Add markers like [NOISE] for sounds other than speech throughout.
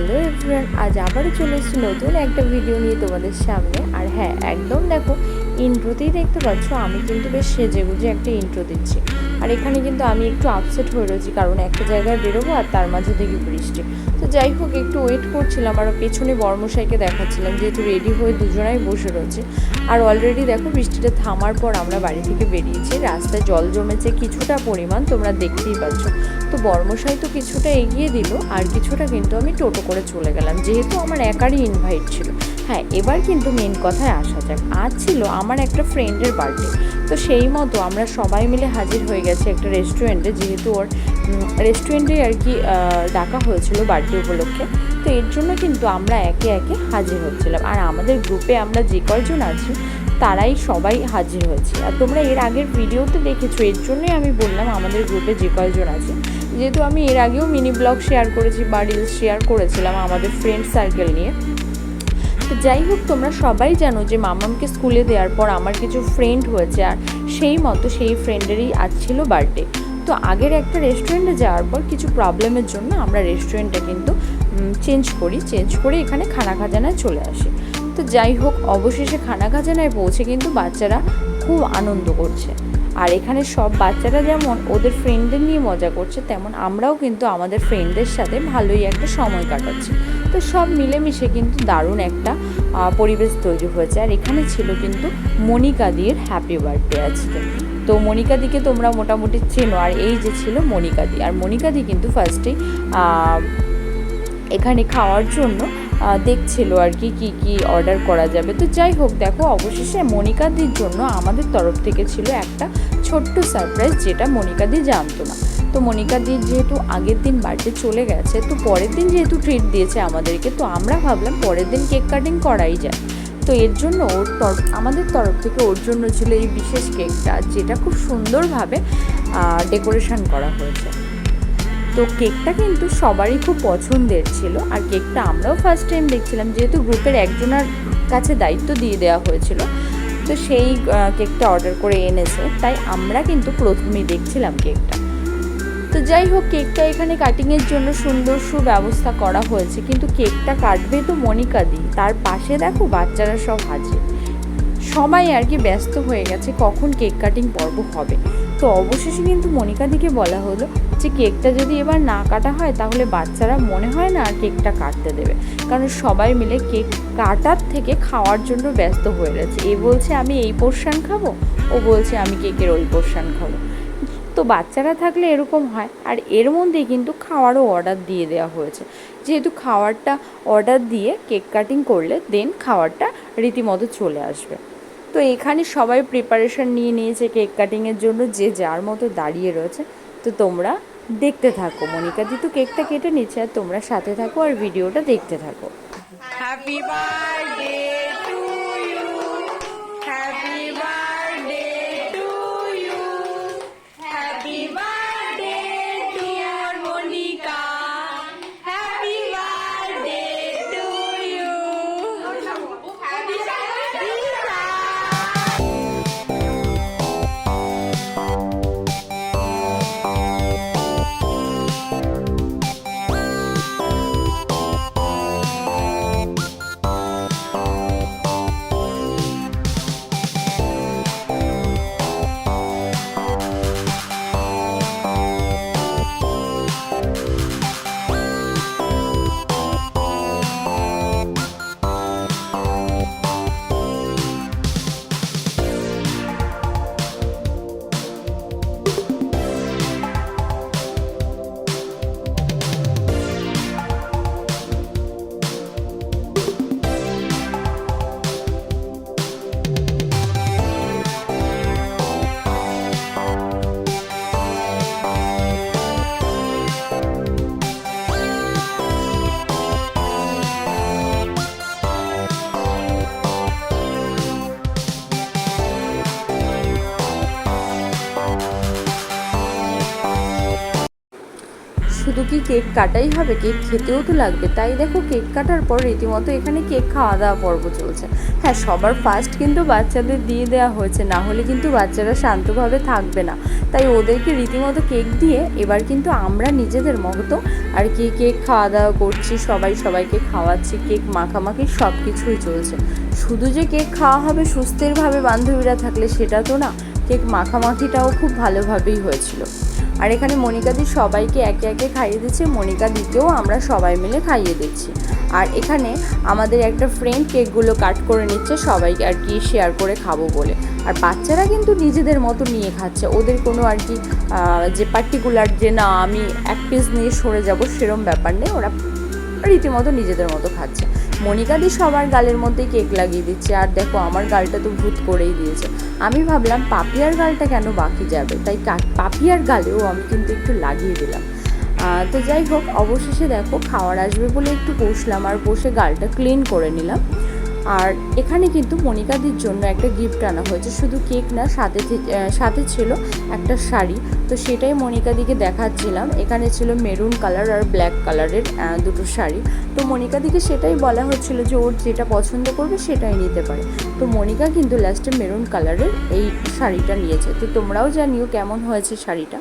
Hello everyone আজ আবারও চলে এসেছি নতুন একটা ভিডিও নিয়ে তোমাদের সামনে। আর হ্যাঁ একদম দেখো ইন্ট্রোতেই দেখতে পাচ্ছ, আমি কিন্তু বেশ সেজে গুজে একটা ইন্ট্রো দিচ্ছি। আর এখানে কিন্তু আমি একটু আপসেট হয়ে রয়েছি, কারণ একটা জায়গায় বেরোবো আর তার মাঝে দেখি বৃষ্টি। তো যাই হোক, একটু ওয়েট করছিলাম আর পেছনে বর্মশাইকে দেখাচ্ছিলাম, যেহেতু রেডি হয়ে দুজনাই বসে রয়েছে। আর অলরেডি দেখো, বৃষ্টিটা থামার পর আমরা বাড়ি থেকে বেরিয়েছি। রাস্তায় জল জমেছে কিছুটা পরিমাণ, তোমরা দেখতেই পাচ্ছ। তো বর্মশাই তো কিছুটা এগিয়ে দিল, আর কিছুটা কিন্তু আমি টোটো করে চলে গেলাম, যেহেতু আমার একারই ইনভাইট ছিল। হ্যাঁ এবার কিন্তু মেন কথায় আসা যাক। আজ ছিল আমার একটা ফ্রেন্ডের বার্থডে তো সেই মতো আমরা সবাই মিলে হাজির হয়ে গেছি একটা রেস্টুরেন্টে যেহেতু ওর রেস্টুরেন্টে আর কি ডাকা হয়েছিল বার্থডে উপলক্ষে। তো এর জন্য কিন্তু আমরা একে একে হাজির হচ্ছিলাম। আর আমাদের গ্রুপে আমরা যে কয়জন আছি, তারাই সবাই হাজির হয়েছে। আর তোমরা এর আগের ভিডিওতে দেখেছ, এর জন্যই আমি বললাম আমাদের গ্রুপে যে কয়জন আছে। যেহেতু আমি এর আগেও মিনি ব্লগ শেয়ার করেছি বা রিলস শেয়ার করেছিলাম আমাদের ফ্রেন্ড সার্কেল নিয়ে। যাই হোক, তোমরা সবাই জানো যে মামামকে স্কুলে দেওয়ার পর আমার কিছু ফ্রেন্ড হয়েছে আর সেই মতো সেই ফ্রেন্ডেরই আজ ছিল বার্থডে তো আগের একটা রেস্টুরেন্টে যাওয়ার পর কিছু প্রবলেমের জন্য আমরা রেস্টুরেন্টটা কিন্তু চেঞ্জ করি চেঞ্জ করে এখানে খানা খাজানায় চলে আসি। তো যাই হোক, অবশেষে খানা খাজানায় পৌঁছে কিন্তু বাচ্চারা খুব আনন্দ করছে। আর এখানে সব বাচ্চারা যেমন ওদের ফ্রেন্ডদের নিয়ে মজা করছে, তেমন আমরাও কিন্তু আমাদের ফ্রেন্ডদের সাথে ভালোই একটা সময় কাটাচ্ছি। তো সব মিলেমিশে কিন্তু দারুণ একটা পরিবেশ তৈরি হয়েছে। আর এখানে ছিল কিন্তু মনিকা দির হ্যাপি বার্থডে আজকে। তো মনিকা দিকে তোমরা মোটামুটি চেনো, আর এই যে ছিল মনিকা দি। আর মনিকা দি কিন্তু ফার্স্টেই এখানে খাওয়ার জন্য দেখছিল আর কি কি কি অর্ডার করা যাবে। তো যাই হোক, দেখো, অবশেষে মনিকাদির জন্য আমাদের তরফ থেকে ছিল একটা ছোট্ট সারপ্রাইজ যেটা মনিকাদি জানতো না। তো মনিকাদি যেহেতু আগের দিন বাড়িতে চলে গেছে, তো পরের দিন যেহেতু ট্রিট দিয়েছে আমাদেরকে, তো আমরা ভাবলাম পরের দিন কেক কাটিং করাই যায়। তো এর জন্য ওর তরফ আমাদের তরফ থেকে ওর জন্য ছিল এই বিশেষ কেকটা যেটা খুব সুন্দরভাবে ডেকোরেশন করা হয়েছে। তো কেকটা কিন্তু সবারই খুব পছন্দের ছিল। আর কেকটা আমরাও ফার্স্ট টাইম দেখছিলাম, যেহেতু গ্রুপের একজনের কাছে দায়িত্ব দিয়ে দেওয়া হয়েছিল। তো সেই কেকটা অর্ডার করে এনেছে। তাই আমরা কিন্তু প্রথমেই দেখছিলাম কেকটা। তো যাই হোক, কেকটা এখানে কাটিংয়ের জন্য সুন্দর সুব্যবস্থা করা হয়েছে। কিন্তু কেকটা কাটবে তো মনিকা দি। তার পাশে দেখো বাচ্চারা সব হাজির। সবাই আর কি ব্যস্ত হয়ে গেছে, কখন কেক কাটিং পর্ব হবে। তো অবশেষে কিন্তু মনিকা দিকে বলা হলো যে কেকটা যদি এবার না কাটা হয়, তাহলে বাচ্চারা মনে হয় না আর কেকটা কাটতে দেবে। কারণ সবাই মিলে কেক কাটার থেকে খাওয়ার জন্য ব্যস্ত হয়ে গেছে। এ বলছে, আমি এই পোর্শন খাব, ও বলছে, আমি কেকের ওই পোর্শন খাব। তো বাচ্চারা থাকলে এরকম হয়। আর এর মধ্যেই কিন্তু খাওয়ারও অর্ডার দিয়ে দেওয়া হয়েছে। যেহেতু খাওয়ারটা অর্ডার দিয়ে কেক কাটিং করলে দেন খাওয়ারটা রীতিমতো চলে আসবে। তো এখানে সবাই প্রিপারেশন নিয়ে নিয়েছে কেক কাটিংয়ের জন্য, যে যার মতো দাঁড়িয়ে রয়েছে। তো তোমরা দেখতে থাকো। মনিকা দি তো কেকটা কেটে নিচ্ছে আর তোমরা সাথে থাকো আর ভিডিওটা দেখতে থাকো। Happy birthday! কি কেক কাটাই হবে? কেক খেতেও তো লাগবে। তাই দেখো কেক কাটার পর রীতিমতো এখানে কেক খাওয়া দাওয়া পর্ব চলছে। হ্যাঁ সবার ফার্স্ট কিন্তু বাচ্চাদের দিয়ে দেওয়া হয়েছে। না হলে কিন্তু বাচ্চারা শান্তভাবে থাকবে না। তাই ওদেরকে রীতিমতো কেক দিয়ে এবার কিন্তু আমরা নিজেদের মতো আর কি কেক খাওয়া দাওয়া করছি, সবাই সবাইকে খাওয়াচ্ছি, কেক মাখামাখি সব কিছুই চলছে। শুধু যে কেক খাওয়া হবে সুস্থেরভাবে বান্ধবীরা থাকলে সেটা তো না। কেক মাখামাখিটাও খুব ভালোভাবেই হয়েছিল। আর এখানে মনিকাদি সবাইকে একে একে খাইয়ে দিচ্ছে। মনিকা দিকেও আমরা সবাই মিলে খাইয়ে দিচ্ছি। আর এখানে আমাদের একটা ফ্রেন্ড কেকগুলো কাট করে নিচ্ছে, সবাইকে আর কি শেয়ার করে খাব বলে। আর বাচ্চারা কিন্তু নিজেদের মতো নিয়ে খাচ্ছে। ওদের কোনো আর কি যে পার্টিকুলার যে না, আমি এক পিস নিয়ে সরে যাব সেরম ব্যাপার নেই। ওরা রীতিমতো নিজেদের মতো খাচ্ছে। মনিকাদি সবার গালের মধ্যে কেক লাগিয়ে দিচ্ছে। আর দেখো, আমার গালটা তো ভূত করেই দিয়েছে। আমি ভাবলাম, পাপিয়ার গালটা কেন বাকি যাবে? তাই পাপিয়ার গালেও আমি কিন্তু একটু লাগিয়ে দিলাম। তো যাই হোক, অবশেষে দেখো, খাওয়ার আসবে বলে একটু বসলাম। আর বসে গালটা ক্লিন করে নিলাম। আর এখানে কিন্তু মনিকাদির জন্য একটা গিফট আনা হয়েছে। শুধু কেক না, সাথে সাথে ছিল একটা শাড়ি। তো সেটাই মনিকাদিকে দেখাচ্ছিলাম। এখানে ছিল মেরুন কালার আর ব্ল্যাক কালারের দুটো শাড়ি। তো মনিকাদিকে সেটাই বলা হচ্ছিল যে ওর যেটা পছন্দ করবে সেটাই নিতে পারে। তো মনিকা কিন্তু লাস্টে মেরুন কালারের এই শাড়িটা নিয়েছে। তো তোমরাও জানিও কেমন হয়েছে শাড়িটা।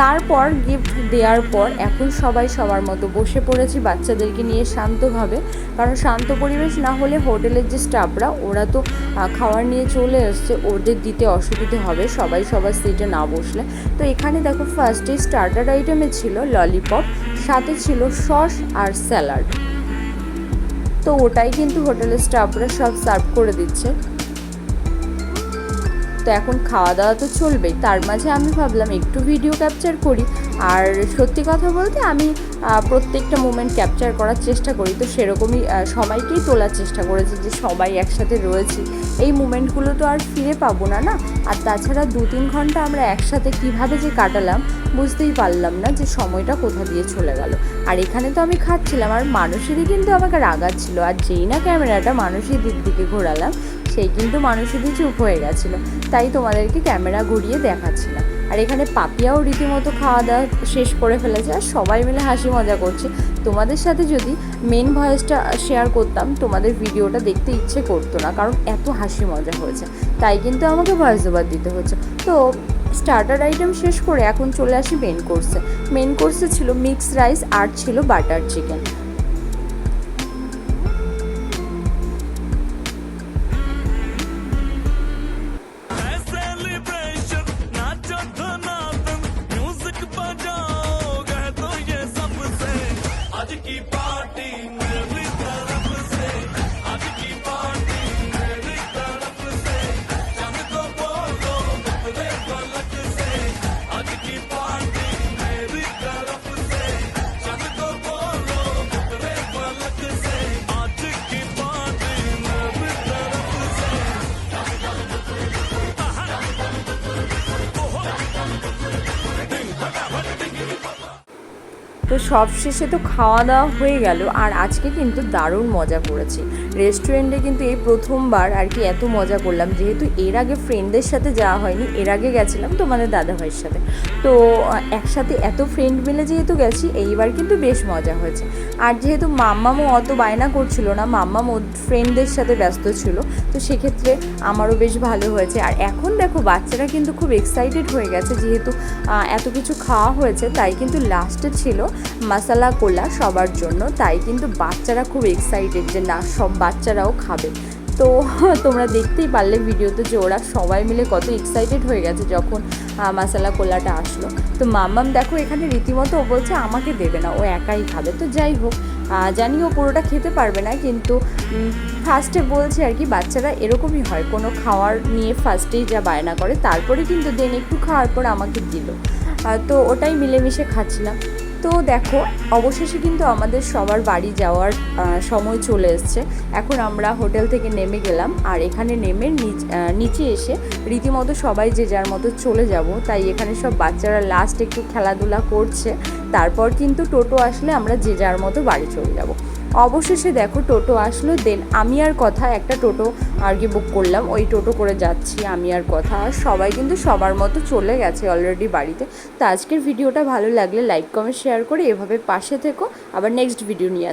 তারপর গিফট দেওয়ার পর এখন সবাই সবার মতো বসে পড়েছি বাচ্চাদেরকে নিয়ে শান্তভাবে। কারণ শান্ত পরিবেশ না হলে হোটেলের যে স্টাফরা, ওরা তো খাবার নিয়ে চলে এসছে, ওদের দিতে অসুবিধে হবে, সবাই সবার সিটে না বসলে। তো এখানে দেখো ফার্স্টে স্টার্টার আইটেমে ছিল ললিপপ সাথে ছিল সস আর স্যালাড তো ওটাই কিন্তু হোটেলের স্টাফরা সব সার্ভ করে দিচ্ছে। তো এখন খাওয়া দাওয়া তো চলবেই। তার মাঝে আমি ভাবলাম একটু ভিডিও ক্যাপচার করি। আর সত্যি কথা বলতে আমি প্রত্যেকটা মোমেন্ট ক্যাপচার করার চেষ্টা করি। তো সেরকমই সবাইকেই তোলার চেষ্টা করেছি যে সবাই একসাথে রয়েছি। এই মুমেন্টগুলো তো আর ফিরে পাবো না না? আর তাছাড়া দু তিন ঘণ্টা আমরা একসাথে কীভাবে যে কাটালাম বুঝতেই পারলাম না যে সময়টা কোথা দিয়ে চলে গেল। আর এখানে তো আমি খাচ্ছিলাম, আর মানুষেরই কিন্তু আমাকে রাগাচ্ছিল। আর যেই না ক্যামেরাটা মানুষের দিক দিকে ঘোরালাম, সেই কিন্তু মানুষেরই চুপ হয়ে গেছিল। তাই তোমাদেরকে ক্যামেরা ঘুরিয়ে দেখাচ্ছিলাম। আর এখানে পাপিয়াও রীতিমতো খাওয়া দাওয়া শেষ করে ফেলেছে আর সবাই মিলে হাসি মজা করছে। তোমাদের সাথে যদি মেন ভয়েসটা শেয়ার করতাম, তোমাদের ভিডিওটা দেখতে ইচ্ছে করতো না, কারণ এত হাসি মজা হয়েছে। তাই কিন্তু আমাকে ভয়েস ওভার দিতে হচ্ছে তো স্টার্টার আইটেম শেষ করে এখন চলে আসি মেন কোর্সে মেন কোর্সে ছিল মিক্স রাইস আর ছিল বাটার চিকেন তো সব শেষে তো খাওয়া দাওয়া হয়ে গেল, আর আজকে কিন্তু দারুণ মজা করেছি। রেস্টুরেন্টে কিন্তু এই প্রথমবার আর কি এত মজা করলাম, যেহেতু এর আগে ফ্রেন্ডদের সাথে যাওয়া হয়নি, এর আগে গেছিলাম তোমাদের দাদা ভাইয়ের সাথে। তো একসাথে এত ফ্রেন্ড মিলে যেহেতু গেছি, এইবার কিন্তু বেশ মজা হয়েছে। আর যেহেতু মাম্মামও অত বায়না করছিল না মাম্মাম ফ্রেন্ডদের সাথে ব্যস্ত ছিল, তো সেক্ষেত্রে আমারও বেশ ভালো হয়েছে। আর এখন দেখো, বাচ্চারা কিন্তু খুব এক্সাইটেড হয়ে গেছে, যেহেতু এত কিছু খাওয়া হয়েছে, তাই কিন্তু লাস্টে ছিল। মশালা কোলা সবার জন্য, তাই কিন্তু বাচ্চারা খুব এক্সাইটেড যে না, সব বাচ্চারাও খাবে। তো [LAUGHS] তোমরা দেখতেই পারলে ভিডিওতে যে ওরা সবাই মিলে কত এক্সাইটেড হয়ে গেছে যখন মশালা কোলাটা আসলো। তো মাম্মাম দেখো এখানে রীতিমতো ও বলছে আমাকে দেবে না, ও একাই খাবে। তো যাই হোক জানি ও পুরোটা খেতে পারবে না, কিন্তু ফার্স্টে বলছে আর কি, বাচ্চারা এরকমই হয়, কোনো খাওয়ার নিয়ে ফার্স্টেই যা বায়না করে, তারপরে কিন্তু দেন একটু খাওয়ার পর আমাকে দিল। তো ওটাই মিলেমিশে খাচ্ছিলাম। তো দেখো, অবশেষে কিন্তু আমাদের সবার বাড়ি যাওয়ার সময় চলে এসছে। এখন আমরা হোটেল থেকে নেমে গেলাম আর এখানে নেমে নিচ এসে রীতিমতো সবাই যে যার মতো চলে যাব। তাই এখানে সব বাচ্চারা লাস্ট একটু খেলাধুলা করছে। তারপর কিন্তু টোটো আসলে আমরা যে যার মতো বাড়ি চলে যাব। অবশেষে দেখো টোটো আসলো দেন আমি আর কথা, একটা টোটো আর কি বুক করলাম। ওই টোটো করে যাচ্ছি আমি আর কথা। আর সবাই কিন্তু সবার মতো চলে গেছে অলরেডি বাড়িতে। তো আজকের ভিডিওটা ভালো লাগলে লাইক কমেন্ট শেয়ার করে এভাবে পাশে থেকো। আবার নেক্সট ভিডিও নিয়ে।